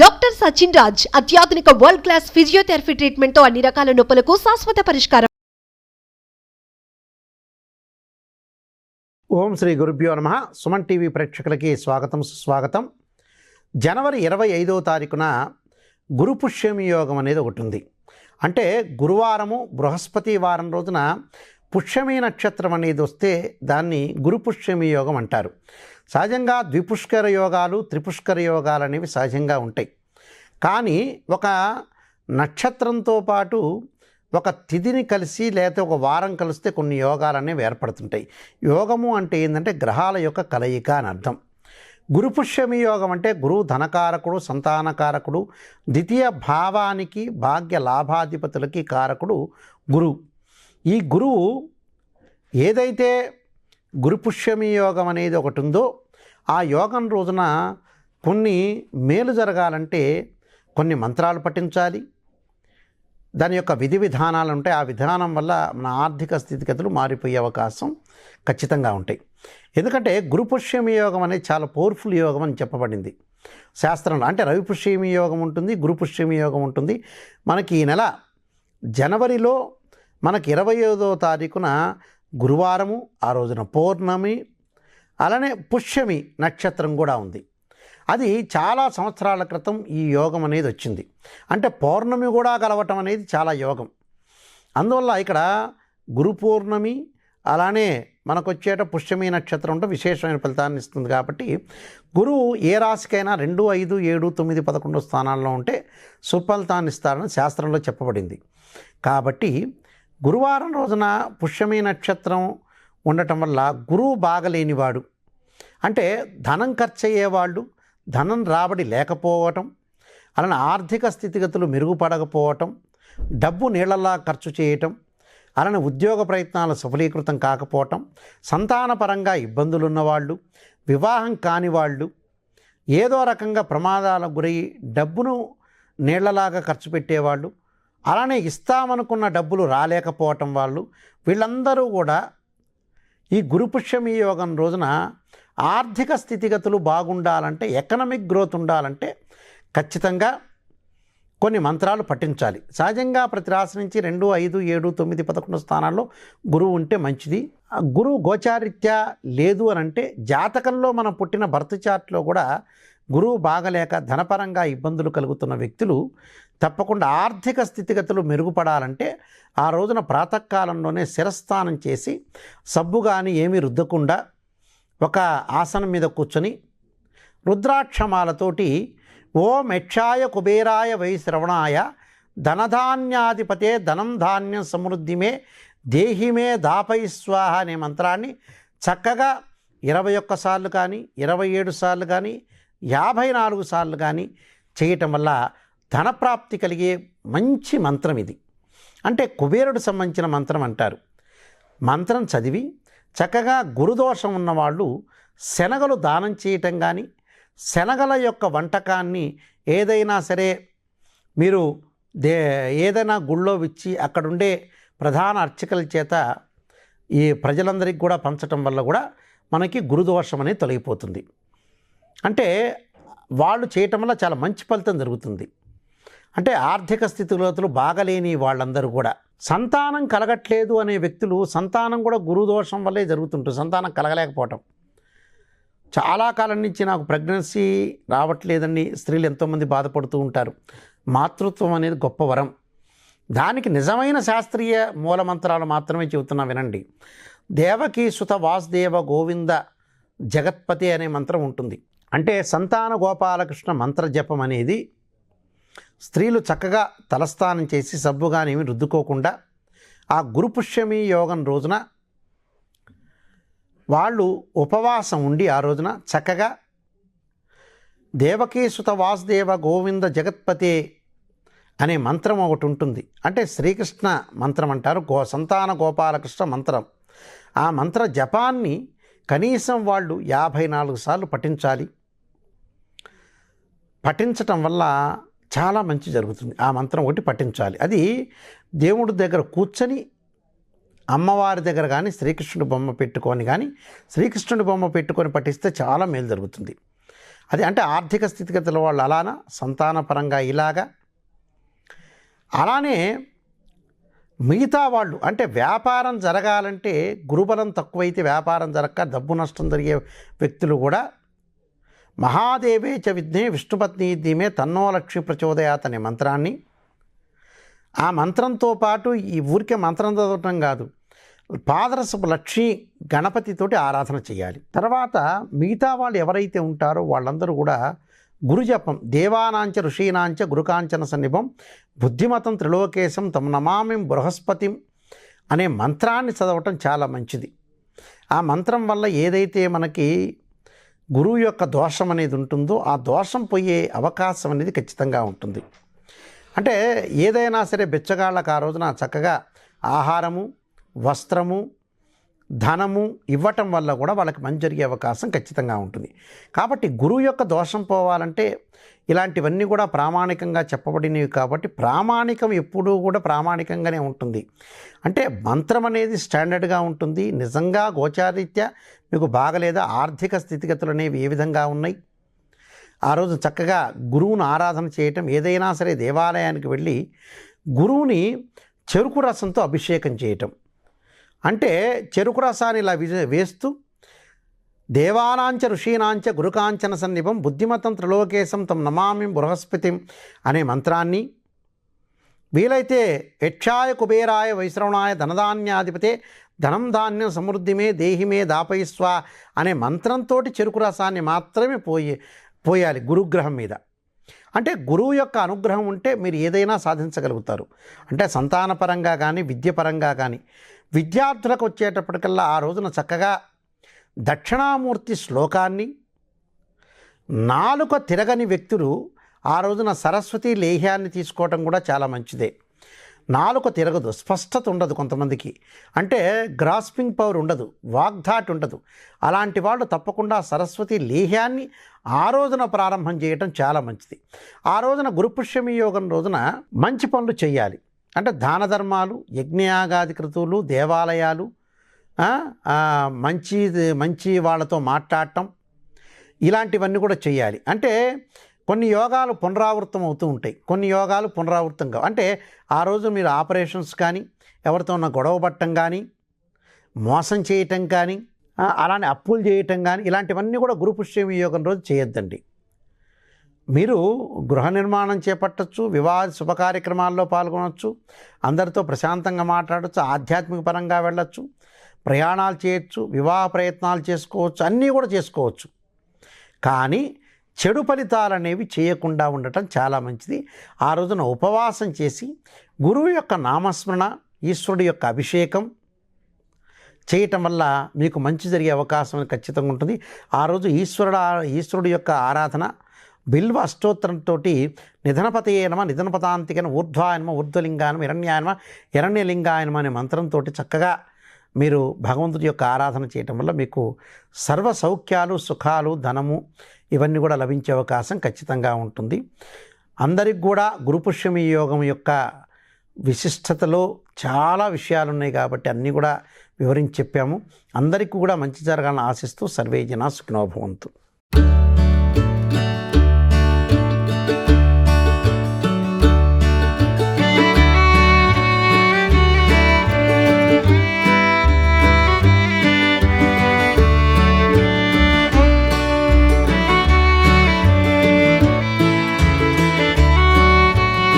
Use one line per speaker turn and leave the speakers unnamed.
Doctor Sachin Raj అత్యాధునిక world class physiotherapy ట్రీట్మెంట్తో అన్ని రకాల నొప్పులకు శాశ్వత పరిష్కారం.
ఓం శ్రీ గురుభ్యో నమ. సుమన్ టీవీ ప్రేక్షకులకి స్వాగతం సుస్వాగతం. జనవరి ఇరవై ఐదవ తారీఖున గురు పుష్యమి యోగం అనేది ఒకటి ఉంది. అంటే గురువారము బృహస్పతి వారం రోజున పుష్యమి నక్షత్రం అనేది వస్తే దాన్ని గురుపుష్యమి యోగం అంటారు. సహజంగా ద్విపుష్కర యోగాలు త్రిపుష్కర యోగాలు అనేవి సహజంగా ఉంటాయి. కానీ ఒక నక్షత్రంతో పాటు ఒక తిథిని కలిసి లేకపోతే ఒక వారం కలిస్తే కొన్ని యోగాలు అనేవి ఏర్పడుతుంటాయి. యోగము అంటే ఏంటంటే గ్రహాల యొక్క కలయిక అని అర్థం. గురుపుష్యమి యోగం అంటే గురువు ధనకారకుడు సంతానకారకుడు ద్వితీయ భావానికి భాగ్య లాభాధిపతులకి కారకుడు గురువు. ఈ గురువు ఏదైతే గురుపుష్యమి యోగం అనేది ఒకటి ఉందో ఆ యోగం రోజున కొన్ని మేలు జరగాలంటే కొన్ని మంత్రాలు పఠించాలి. దాని యొక్క విధి విధానాలు ఉంటాయి. ఆ విధానం వల్ల మన ఆర్థిక స్థితిగతులు మారిపోయే అవకాశం ఖచ్చితంగా ఉంటాయి. ఎందుకంటే గురుపుష్యమి యోగం అనేది చాలా పవర్ఫుల్ యోగం అని చెప్పబడింది. శాస్త్రంలో అంటే రవి పుష్యమి యోగం ఉంటుంది గురుపుష్యమి యోగం ఉంటుంది. మనకి ఈ నెల జనవరిలో మనకి ఇరవై ఐదో తారీఖున గురువారము ఆ రోజున పౌర్ణమి అలానే పుష్యమి నక్షత్రం కూడా ఉంది. అది చాలా సంవత్సరాల క్రితం ఈ యోగం అనేది వచ్చింది. అంటే పౌర్ణమి కూడా కలవటం అనేది చాలా యోగం. అందువల్ల ఇక్కడ గురు పౌర్ణమి అలానే మనకు వచ్చేట పుష్యమి నక్షత్రం ఉంటే విశేషమైన ఫలితాన్ని ఇస్తుంది కాబట్టి గురువు ఏ రాశికైనా రెండు ఐదు ఏడు తొమ్మిది పదకొండు స్థానాల్లో ఉంటే సుఫలితాన్ని ఇస్తారని శాస్త్రంలో చెప్పబడింది. కాబట్టి గురువారం రోజున పుష్యమి నక్షత్రం ఉండటం వల్ల గురువు బాగలేనివాడు. అంటే ధనం ఖర్చు అయ్యేవాళ్ళు ధనం రాబడి లేకపోవటం అలానే ఆర్థిక స్థితిగతులు మెరుగుపడకపోవటం డబ్బు నీళ్ళలా ఖర్చు చేయటం అలానే ఉద్యోగ ప్రయత్నాలు సఫలీకృతం కాకపోవటం సంతానపరంగా ఇబ్బందులు ఉన్నవాళ్ళు వివాహం కాని వాళ్ళు ఏదో రకంగా ప్రమాదాలకు గురై డబ్బును నీళ్ళలాగా ఖర్చు పెట్టేవాళ్ళు అలానే ఇస్తామనుకున్న డబ్బులు రాలేకపోవటం వాళ్ళు వీళ్ళందరూ కూడా ఈ గురుపుష్యమి యోగం రోజున ఆర్థిక స్థితిగతులు బాగుండాలంటే ఎకనమిక్ గ్రోత్ ఉండాలంటే ఖచ్చితంగా కొన్ని మంత్రాలు పఠించాలి. సహజంగా ప్రతి రాశి నుంచి రెండు ఐదు ఏడు తొమ్మిది పదకొండు స్థానాల్లో గురువు ఉంటే మంచిది. ఆ గురువు గోచారిత్యా లేదు అని అంటే జాతకంలో మనం పుట్టిన బర్త్ చార్ట్లో కూడా గురువు బాగలేక ధనపరంగా ఇబ్బందులు కలుగుతున్న వ్యక్తులు తప్పకుండా ఆర్థిక స్థితిగతులు మెరుగుపడాలంటే ఆ రోజున ప్రాతకాలంలోనే శిరస్థానం చేసి సబ్బు కానీ ఏమీ రుద్దకుండా ఒక ఆసనం మీద కూర్చొని రుద్రాక్షమాలతోటి ఓ మెక్షాయ కుబేరాయ వై శ్రవణాయ ధనధాన్యాధిపతే ధనం ధాన్యం సమృద్ధిమే దేహిమే దాపై స్వాహ అనే మంత్రాన్ని చక్కగా ఇరవై ఒక్కసార్లు కానీ ఇరవై ఏడు సార్లు కానీ యాభై నాలుగు సార్లు కానీ చేయటం వల్ల ధనప్రాప్తి కలిగే మంచి మంత్రం ఇది. అంటే కుబేరుడు సంబంధించిన మంత్రం అంటారు. మంత్రం చదివి చక్కగా గురుదోషం ఉన్నవాళ్ళు శనగలు దానం చేయటం కానీ శనగల యొక్క వంటకాన్ని ఏదైనా సరే మీరు దే ఏదైనా గుళ్ళో ఇచ్చి అక్కడుండే ప్రధాన అర్చకుల చేత ఈ ప్రజలందరికీ కూడా పంచటం వల్ల కూడా మనకి గురుదోషం అనేది తొలగిపోతుంది. అంటే వాళ్ళు చేయటం వల్ల చాలా మంచి ఫలితం జరుగుతుంది. అంటే ఆర్థిక స్థితిగతులు బాగలేని వాళ్ళందరూ కూడా. సంతానం కలగట్లేదు అనే వ్యక్తులు సంతానం కూడా గురుదోషం వల్లే జరుగుతుంటుంది. సంతానం కలగలేకపోవటం. చాలా కాలం నుంచి నాకు ప్రెగ్నెన్సీ రావట్లేదని స్త్రీలు ఎంతోమంది బాధపడుతూ ఉంటారు. మాతృత్వం అనేది గొప్ప వరం. దానికి నిజమైన శాస్త్రీయ మూలమంత్రాలు మాత్రమే చెబుతున్నా వినండి. దేవకీ సుత వాసుదేవ గోవింద జగత్పతి అనే మంత్రం ఉంటుంది. అంటే సంతాన గోపాలకృష్ణ మంత్ర జపం అనేది స్త్రీలు చక్కగా తలస్నానం చేసి సబ్బుగానేమి రుద్దుకోకుండా ఆ గురు పుష్యమి యోగం రోజున వాళ్ళు ఉపవాసం ఉండి ఆ రోజున చక్కగా దేవకీసుత వాసుదేవ గోవింద జగత్పతే అనే మంత్రం ఒకటి ఉంటుంది. అంటే శ్రీకృష్ణ మంత్రం అంటారు. గో సంతాన గోపాలకృష్ణ మంత్రం. ఆ మంత్ర జపాన్ని కనీసం వాళ్ళు యాభై నాలుగు సార్లు పఠించాలి. పఠించటం వల్ల చాలా మంచి జరుగుతుంది. ఆ మంత్రం ఒకటి పఠించాలి. అది దేవుడి దగ్గర కూర్చొని అమ్మవారి దగ్గర కానీ శ్రీకృష్ణుడి బొమ్మ పెట్టుకొని కానీ శ్రీకృష్ణుడి బొమ్మ పెట్టుకొని పఠిస్తే చాలా మేలు జరుగుతుంది. అది అంటే ఆర్థిక స్థితిగతుల వాళ్ళు అలానా సంతానపరంగా ఇలాగా? అలానే మిగతా వాళ్ళు అంటే వ్యాపారం జరగాలంటే గురుబలం తక్కువైతే వ్యాపారం జరగక డబ్బు నష్టం జరిగే వ్యక్తులు కూడా మహాదేవే చ విఘ్నే విష్ణుపత్ని దీమే తన్నో లక్ష్మి ప్రచోదయాత్ అనే మంత్రాన్ని. ఆ మంత్రంతో పాటు ఈ ఊరికే మంత్రం చదవటం కాదు పాదరసపు లక్ష్మి గణపతితోటి ఆరాధన చేయాలి. తర్వాత మిగతా వాళ్ళు ఎవరైతే ఉంటారో వాళ్ళందరూ కూడా గురుజపం దేవానాంచ ఋషీనాంచ గురుకాంచన సన్నిభం బుద్ధిమతం త్రిలోకేశం తమ నమామిం బృహస్పతిం అనే మంత్రాన్ని చదవటం చాలా మంచిది. ఆ మంత్రం వల్ల ఏదైతే మనకి గురువు యొక్క దోషం అనేది ఉంటుందో ఆ దోషం పోయే అవకాశం అనేది ఖచ్చితంగా ఉంటుంది. అంటే ఏదైనా సరే బిచ్చగాళ్ళకు ఆ రోజున చక్కగా ఆహారము వస్త్రము ధనము ఇవ్వటం వల్ల కూడా వాళ్ళకి మంచి జరిగే అవకాశం ఖచ్చితంగా ఉంటుంది. కాబట్టి గురువు యొక్క దోషం పోవాలంటే ఇలాంటివన్నీ కూడా ప్రామాణికంగా చెప్పబడినవి కాబట్టి ప్రామాణికం ఎప్పుడూ కూడా ప్రామాణికంగానే ఉంటుంది. అంటే మంత్రం అనేది స్టాండర్డ్గా ఉంటుంది. నిజంగా గోచారీత్యా మీకు బాగలేదా? ఆర్థిక స్థితిగతులు అనేవి ఏ విధంగా ఉన్నాయి? ఆ రోజు చక్కగా గురువును ఆరాధన చేయటం ఏదైనా సరే దేవాలయానికి వెళ్ళి గురువుని చెరుకు రసంతో అభిషేకం చేయటం. అంటే చెరుకు రసాన్ని ఇలా వేస్తూ దేవానాంచ ఋషీనాంచ గురుకాంచన సన్నిపం బుద్ధిమతం త్రిలోకేశం తం నమామి బృహస్పతిం అనే మంత్రాన్ని వీలైతే యక్షాయ కుబేరాయ వైశ్రవణాయ ధనధాన్యాధిపతే ధనం ధాన్యం సమృద్ధిమే దేహిమే దాపయిస్వ అనే మంత్రంతో చెరుకు రసాన్ని మాత్రమే పోయి పోయాలి గురుగ్రహం మీద. అంటే గురువు యొక్క అనుగ్రహం ఉంటే మీరు ఏదైనా సాధించగలుగుతారు. అంటే సంతానపరంగా కానీ విద్యపరంగా కానీ విద్యార్థులకు వచ్చేటప్పటికల్లా ఆ రోజున చక్కగా దక్షిణామూర్తి శ్లోకాన్ని నాలుక తిరగని వ్యక్తులు ఆ రోజున సరస్వతి లేహ్యాన్ని తీసుకోవటం కూడా చాలా మంచిదే. నాలుక తిరగదు స్పష్టత ఉండదు కొంతమందికి. అంటే గ్రాస్పింగ్ పవర్ ఉండదు వాగ్ధాట్ ఉండదు. అలాంటి వాళ్ళు తప్పకుండా సరస్వతి లేహ్యాన్ని ఆ రోజున ప్రారంభం చేయటం చాలా మంచిది. ఆ రోజున గురుపుష్యమి యోగం రోజున మంచి పనులు చేయాలి అంటే దాన ధర్మాలు యజ్ఞయాగాది క్రతువులు దేవాలయాలు మంచి మంచి వాళ్ళతో మాట్లాడటం ఇలాంటివన్నీ కూడా చేయాలి అంటే కొన్ని యోగాలు పునరావృతం అవుతూ ఉంటాయి. కొన్ని యోగాలు పునరావృతం కావు. అంటే ఆ రోజు మీరు ఆపరేషన్స్ కానీ ఎవరితో ఉన్న గొడవ పట్టడం కానీ మోసం చేయటం కానీ అలానే అప్పులు చేయటం కానీ ఇలాంటివన్నీ కూడా గురు పుష్యమి యోగం రోజు చేయొద్దండి. మీరు గృహ నిర్మాణం చేపట్టచ్చు వివాహ శుభ కార్యక్రమాల్లో పాల్గొనవచ్చు అందరితో ప్రశాంతంగా మాట్లాడచ్చు ఆధ్యాత్మిక పరంగా వెళ్ళొచ్చు ప్రయాణాలు చేయొచ్చు వివాహ ప్రయత్నాలు చేసుకోవచ్చు అన్నీ కూడా చేసుకోవచ్చు. కానీ చెడు ఫలితాలు అనేవి చేయకుండా ఉండటం చాలా మంచిది. ఆ రోజున ఉపవాసం చేసి గురువు యొక్క నామస్మరణ ఈశ్వరుడి యొక్క అభిషేకం చేయటం వల్ల మీకు మంచి జరిగే అవకాశం ఖచ్చితంగా ఉంటుంది. ఆ రోజు ఈశ్వరుడు ఈశ్వరుడు యొక్క ఆరాధన బిల్వ అష్టోత్తరంతో నిధనపతయేనమ నిధనపతాంతికన ఊర్ధ్వాయనమ ఊర్ధ్వలింగానమ హిరణ్యాయనమ హిరణ్యలింగాయనమ అనే మంత్రంతో చక్కగా మీరు భగవంతుడి యొక్క ఆరాధన చేయటం వల్ల మీకు సర్వ సౌఖ్యాలు సుఖాలు ధనము ఇవన్నీ కూడా లభించే అవకాశం ఖచ్చితంగా ఉంటుంది. అందరికి కూడా గురుపుష్యమి యోగం యొక్క విశిష్టతలో చాలా విషయాలు ఉన్నాయి కాబట్టి అన్నీ కూడా వివరించి చెప్పాము. అందరికీ కూడా మంచి జరగాలని ఆశిస్తూ సర్వే జన సుఖినోభవంతు